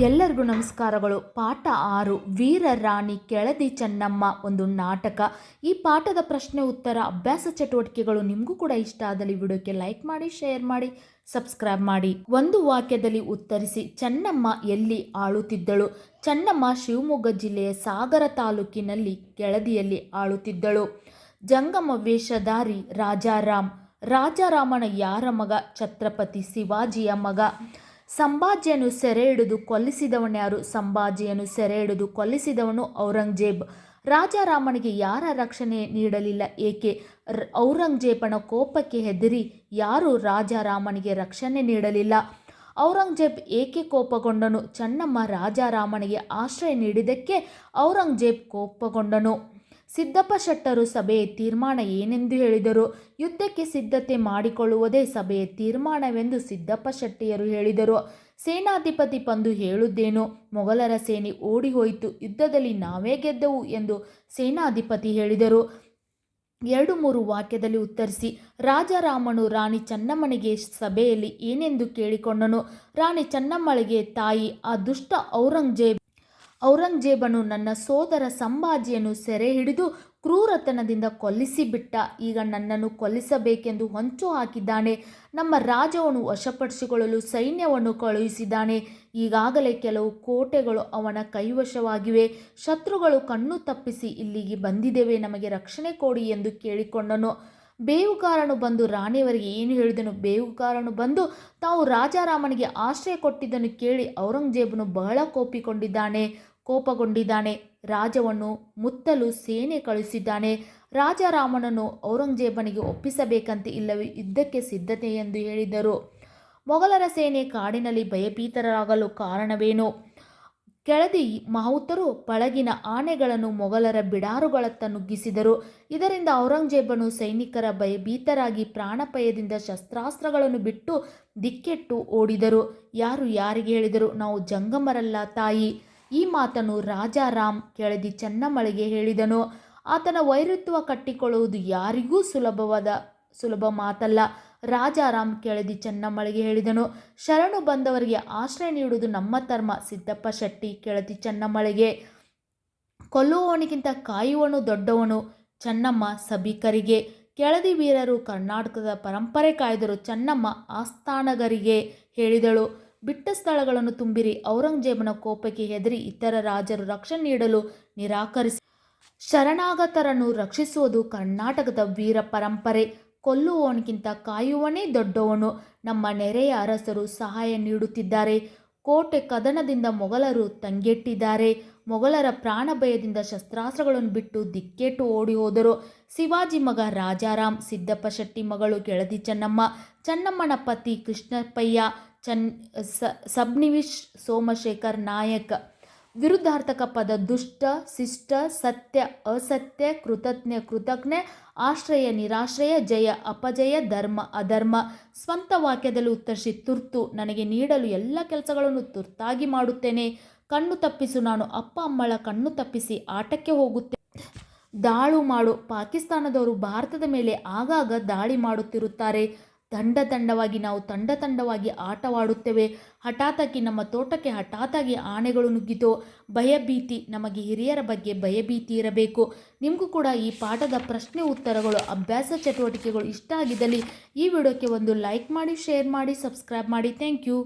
ಎಲ್ಲರಿಗೂ ನಮಸ್ಕಾರಗಳು. ಪಾಠ ಆರು, ವೀರ ರಾಣಿ ಕೆಳದಿ ಚೆನ್ನಮ್ಮ ಒಂದು ನಾಟಕ. ಈ ಪಾಠದ ಪ್ರಶ್ನೆ, ಉತ್ತರ, ಅಭ್ಯಾಸ ಚಟುವಟಿಕೆಗಳು ನಿಮಗೂ ಕೂಡ ಇಷ್ಟ ಆದಲ್ಲಿ ವಿಡಿಯೋಕ್ಕೆ ಲೈಕ್ ಮಾಡಿ, ಶೇರ್ ಮಾಡಿ, ಸಬ್ಸ್ಕ್ರೈಬ್ ಮಾಡಿ. ಒಂದು ವಾಕ್ಯದಲ್ಲಿ ಉತ್ತರಿಸಿ, ಚೆನ್ನಮ್ಮ ಎಲ್ಲಿ ಆಳುತ್ತಿದ್ದಳು? ಚೆನ್ನಮ್ಮ ಶಿವಮೊಗ್ಗ ಜಿಲ್ಲೆಯ ಸಾಗರ ತಾಲೂಕಿನಲ್ಲಿ ಕೆಳದಿಯಲ್ಲಿ ಆಳುತ್ತಿದ್ದಳು. ಜಂಗಮ ವೇಷಧಾರಿ ರಾಜಾರಾಮ್. ರಾಜಾರಾಮನ ಯಾರ ಮಗ? ಛತ್ರಪತಿ ಶಿವಾಜಿಯ ಮಗ. ಸಂಭಾಜಿಯನ್ನು ಸೆರೆ ಹಿಡಿದು ಕೊಲ್ಲಿಸಿದವನು ಯಾರು? ಸಂಭಾಜಿಯನ್ನು ಸೆರೆ ಹಿಡಿದು ಕೊಲ್ಲಿಸಿದವನು ಔರಂಗಜೇಬ್. ರಾಜಾರಾಮನಿಗೆ ಯಾರ ರಕ್ಷಣೆ ನೀಡಲಿಲ್ಲ? ಏಕೆ? ಔರಂಗಜೇಬನ ಕೋಪಕ್ಕೆ ಹೆದರಿ ಯಾರು ರಾಜಾರಾಮನಿಗೆ ರಕ್ಷಣೆ ನೀಡಲಿಲ್ಲ? ಔರಂಗಜೇಬ್ ಏಕೆ ಕೋಪಗೊಂಡನು? ಚೆನ್ನಮ್ಮ ರಾಜಾರಾಮನಿಗೆ ಆಶ್ರಯ ನೀಡಿದ್ದಕ್ಕೆ ಔರಂಗಜೇಬ್ ಕೋಪಗೊಂಡನು. ಸಿದ್ದಪ್ಪ ಶೆಟ್ಟರು ಸಭೆಯ ತೀರ್ಮಾನ ಏನೆಂದು ಹೇಳಿದರು? ಯುದ್ಧಕ್ಕೆ ಸಿದ್ಧತೆ ಮಾಡಿಕೊಳ್ಳುವುದೇ ಸಭೆಯ ತೀರ್ಮಾನವೆಂದು ಸಿದ್ದಪ್ಪ ಶೆಟ್ಟಿಯರು ಹೇಳಿದರು. ಸೇನಾಧಿಪತಿ ಬಂದು ಹೇಳುದ್ದೇನು ಮೊಘಲರ ಸೇನೆ ಓಡಿ ಹೋಯಿತು ಯುದ್ಧದಲ್ಲಿ ನಾವೇ ಗೆದ್ದವು ಎಂದು ಸೇನಾಧಿಪತಿ ಹೇಳಿದರು. ಎರಡು ಮೂರು ವಾಕ್ಯದಲ್ಲಿ ಉತ್ತರಿಸಿ ರಾಜಾರಾಮನು ರಾಣಿ ಚನ್ನಮ್ಮನಿಗೆ ಸಭೆಯಲ್ಲಿ ಏನೆಂದು ಕೇಳಿಕೊಂಡನು? ರಾಣಿ ಚನ್ನಮ್ಮಳಿಗೆ ತಾಯಿ, ಆ ದುಷ್ಟ ಔರಂಗಜೇಬ್ ಔರಂಗಜೇಬನು ನನ್ನ ಸೋದರ ಸಂಭಾಜಿಯನ್ನು ಸೆರೆ ಹಿಡಿದು ಕ್ರೂರತನದಿಂದ ಕೊಲ್ಲಿಸಿಬಿಟ್ಟ. ಈಗ ನನ್ನನ್ನು ಕೊಲ್ಲಿಸಬೇಕೆಂದು ಹೊಂಚು ಹಾಕಿದ್ದಾನೆ. ನಮ್ಮ ರಾಜವನ್ನು ವಶಪಡಿಸಿಕೊಳ್ಳಲು ಸೈನ್ಯವನ್ನು ಕಳುಹಿಸಿದ್ದಾನೆ. ಈಗಾಗಲೇ ಕೆಲವು ಕೋಟೆಗಳು ಅವನ ಕೈವಶವಾಗಿವೆ. ಶತ್ರುಗಳು ಕಣ್ಣು ತಪ್ಪಿಸಿ ಇಲ್ಲಿಗೆ ಬಂದಿದ್ದೇವೆ. ನಮಗೆ ರಕ್ಷಣೆ ಕೊಡಿ ಎಂದು ಕೇಳಿಕೊಂಡನು. ಬೇವುಗಾರನು ಬಂದು ರಾಣಿಯವರಿಗೆ ಏನು ಹೇಳಿದನು? ಬೇವುಗಾರನು ಬಂದು ತಾವು ರಾಜಾರಾಮನಿಗೆ ಆಶ್ರಯ ಕೊಟ್ಟಿದ್ದನ್ನು ಕೇಳಿ ಔರಂಗಜೇಬನು ಬಹಳ ಕೋಪಿಕೊಂಡಿದ್ದಾನೆ. ಕೋಪಗೊಂಡಿದ್ದಾನೆ. ರಾಜವನ್ನು ಮುತ್ತಲು ಸೇನೆ ಕಳುಹಿಸಿದ್ದಾನೆ. ರಾಜಾರಾಮನನ್ನು ಔರಂಗಜೇಬನಿಗೆ ಒಪ್ಪಿಸಬೇಕಂತೆ ಇಲ್ಲವೇ ಯುದ್ಧಕ್ಕೆ ಸಿದ್ಧತೆ ಎಂದು ಹೇಳಿದರು ಮೊಘಲರ ಸೇನೆ ಕಾಡಿನಲ್ಲಿ ಭಯಭೀತರಾಗಲು ಕಾರಣವೇನು? ಕೆಳದಿ ಮಾವುತರು ಪಳಗಿನ ಆನೆಗಳನ್ನು ಮೊಘಲರ ಬಿಡಾರುಗಳತ್ತ ನುಗ್ಗಿಸಿದರು. ಇದರಿಂದ ಔರಂಗಜೇಬನು ಸೈನಿಕರ ಭಯಭೀತರಾಗಿ ಪ್ರಾಣಪಯದಿಂದ ಶಸ್ತ್ರಾಸ್ತ್ರಗಳನ್ನು ಬಿಟ್ಟು ದಿಕ್ಕೆಟ್ಟು ಓಡಿದರು. ಯಾರು ಯಾರಿಗೆ ಹೇಳಿದರು? ನಾವು ಜಂಗಮರಲ್ಲ ತಾಯಿ. ಈ ಮಾತನ್ನು ರಾಜಾರಾಮ್ ಕೆಳದಿ ಚೆನ್ನಮ್ಮಳಿಗೆ ಹೇಳಿದನು. ಆತನ ವೈರತ್ವ ಕಟ್ಟಿಕೊಳ್ಳುವುದು ಯಾರಿಗೂ ಸುಲಭವಾದ, ಸುಲಭ ಮಾತಲ್ಲ ರಾಜಾರಾಮ್ ಕೆಳದಿ ಚೆನ್ನಮ್ಮಳಿಗೆ ಹೇಳಿದನು. ಶರಣು ಬಂದವರಿಗೆ ಆಶ್ರಯ ನೀಡುವುದು ನಮ್ಮ ಧರ್ಮ, ಸಿದ್ದಪ್ಪ ಶೆಟ್ಟಿ ಕೆಳದಿ ಚೆನ್ನಮ್ಮಳಿಗೆ. ಕೊಲ್ಲುವವನಿಗಿಂತ ಕಾಯುವನು ದೊಡ್ಡವನು, ಚೆನ್ನಮ್ಮ ಸಭಿಕರಿಗೆ. ಕೆಳದಿ ವೀರರು ಕರ್ನಾಟಕದ ಪರಂಪರೆ ಕಾಯ್ದರು, ಚೆನ್ನಮ್ಮ ಆಸ್ಥಾನಗರಿಗೆ ಹೇಳಿದಳು. ಬಿಟ್ಟ ಸ್ಥಳಗಳನ್ನು ತುಂಬಿರಿ. ಔರಂಗಜೇಬನ ಕೋಪಕ್ಕೆ ಹೆದರಿ ಇತರ ರಾಜರು ರಕ್ಷಣೆ ನೀಡಲು ನಿರಾಕರಿಸಿ ಶರಣಾಗತರನ್ನು ರಕ್ಷಿಸುವುದು ಕರ್ನಾಟಕದ ವೀರ ಪರಂಪರೆ. ಕೊಲ್ಲುವವನಿಗಿಂತ ಕಾಯುವನೇ ದೊಡ್ಡವನು. ನಮ್ಮ ನೆರೆಯ ಅರಸರು ಸಹಾಯ ನೀಡುತ್ತಿದ್ದಾರೆ. ಕೋಟೆ ಕದನದಿಂದ ಮೊಘಲರು ತಂಗೆಟ್ಟಿದ್ದಾರೆ. ಮೊಘಲರ ಪ್ರಾಣ ಭಯದಿಂದ ಶಸ್ತ್ರಾಸ್ತ್ರಗಳನ್ನು ಬಿಟ್ಟು ದಿಕ್ಕೆಟ್ಟು ಓಡಿ ಹೋದರು. ಶಿವಾಜಿ ಮಗ ರಾಜಾರಾಮ್, ಸಿದ್ದಪ್ಪ ಶೆಟ್ಟಿ ಮಗಳು ಕೆಳದಿ ಚೆನ್ನಮ್ಮ, ಚೆನ್ನಮ್ಮನ ಪತಿ ಕೃಷ್ಣಪ್ಪಯ್ಯ ಚನ್, ಸ, ಸಬ್ನಿವಿಶ್ ಸೋಮಶೇಖರ್ ನಾಯಕ್. ವಿರುದ್ಧಾರ್ಥಕ ಪದ ದುಷ್ಟ, ಶಿಷ್ಟ, ಸತ್ಯ, ಅಸತ್ಯ, ಕೃತಜ್ಞ ಕೃತಜ್ಞ, ಆಶ್ರಯ, ನಿರಾಶ್ರಯ, ಜಯ, ಅಪಜಯ, ಧರ್ಮ, ಅಧರ್ಮ. ಸ್ವಂತ ವಾಕ್ಯದಲ್ಲಿ ಉತ್ತರಿಸಿ, ತುರ್ತು, ನನಗೆ ನೀಡಲು ಎಲ್ಲ ಕೆಲಸಗಳನ್ನು ತುರ್ತಾಗಿ ಮಾಡುತ್ತೇನೆ. ಕಣ್ಣು ತಪ್ಪಿಸು ನಾನು ಅಪ್ಪ, ಅಮ್ಮಳ ಕಣ್ಣು ತಪ್ಪಿಸಿ ಆಟಕ್ಕೆ ಹೋಗುತ್ತೆ ದಾಳು ಮಾಡು, ಪಾಕಿಸ್ತಾನದವರು ಭಾರತದ ಮೇಲೆ ಆಗಾಗ ದಾಳಿ ಮಾಡುತ್ತಿರುತ್ತಾರೆ. ತಂಡ ತಂಡವಾಗಿ ನಾವು ತಂಡ ತಂಡವಾಗಿ ಆಟವಾಡುತ್ತೇವೆ. ಹಠಾತಾಗಿ ನಮ್ಮ ತೋಟಕ್ಕೆ ಹಠಾತಾಗಿ ಆನೆಗಳು ನುಗ್ಗಿತು ಭಯಭೀತಿ ನಮಗೆ ಹಿರಿಯರ ಬಗ್ಗೆ ಭಯಭೀತಿ ಇರಬೇಕು. ನಿಮಗೂ ಕೂಡ ಈ ಪಾಠದ ಪ್ರಶ್ನೆ ಉತ್ತರಗಳು, ಅಭ್ಯಾಸ ಚಟುವಟಿಕೆಗಳು ಇಷ್ಟ ಆಗಿದ್ದಲ್ಲಿ ಈ ವಿಡಿಯೋಕ್ಕೆ ಒಂದು ಲೈಕ್ ಮಾಡಿ, ಶೇರ್ ಮಾಡಿ, ಸಬ್ಸ್ಕ್ರೈಬ್ ಮಾಡಿ. Thank you.